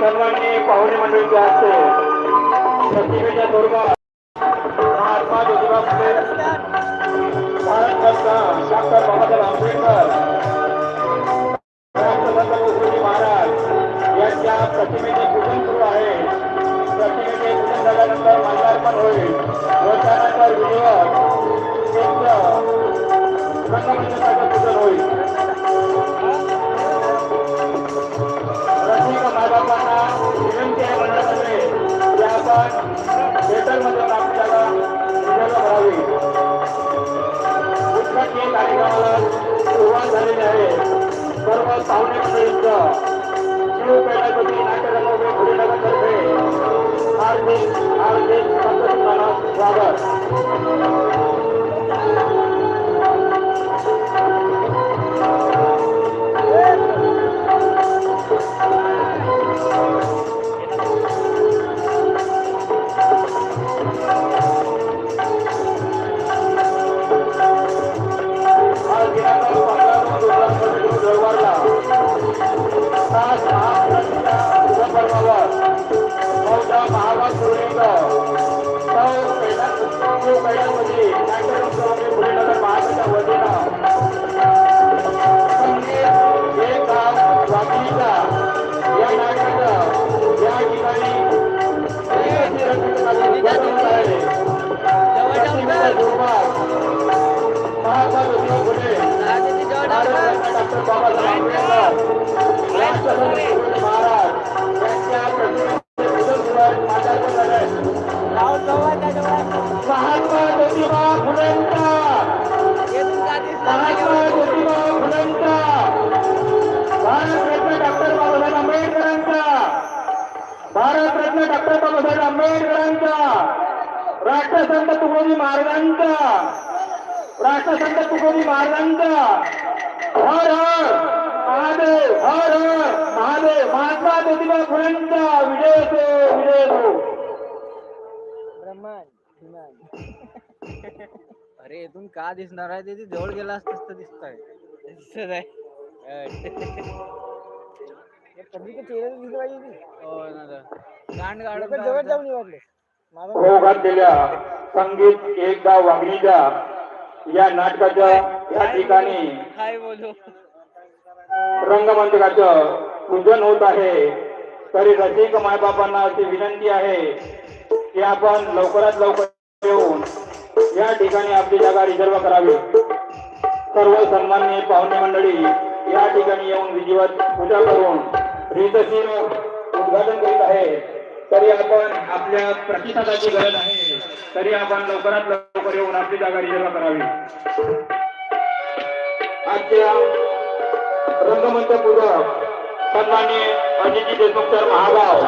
सर्वांनी पाहुणे मंडळीचे असते प्रतिमेच्या स्वरूपात महात्मा ज्योतिबा फुले भारत भारतरत्न डॉक्टर बाबासाहेब आंबेडकर थिएटरमध्ये आपल्याला कार्यक्रमाला सुरुवात झालेली आहे सर्व शिव हार्दिक हार्दिक स्वागत. डॉक्टर बाबासाहेब आंबेडकरांचा राष्ट्रसंत तुकडोजी महाराजांचा राष्ट्रसंत तुकडोजी महाराजांचा. हर हर महादेव हर हर महादेव महात्मा ज्योतिबा फुलेंचा विजय असो विजय विमान. अरे इथून का दिसणार आहे ते? ते जवळ गेला असतंच तर दिसत आहे. दिसत आहे पब्लिक चेहरे दिसले पाहिजे ती. हो ना तर. गांड गाड लोकं जवळ जाऊन निवडले माझा हो संगीत एक गाव वाघणीच्या या नाटकाच्या या ठिकाणी काय बोलू? रंगमंदिराचं पूजन होत आहे. तरी रसिक मायबापांना अशी विनंती आहे की आपण लवकरात लवकर येऊन या ठिकाणी आपली जागा रिझर्व करावी. सर्व सन्माननीय पाहुणे मंडळी या ठिकाणी येऊन विधिवत पूजा करून रीतशीर उद्घाटन करीत आहे. तरी आपण आपल्या प्रतिसादाची गरज आहे. तरी आपण लवकरात लवकर येऊन आपली जागा रिझर्व करावी. आजच्या रंगमंच पूजक सन्माननीय अजितजी देशमुख सर महागाव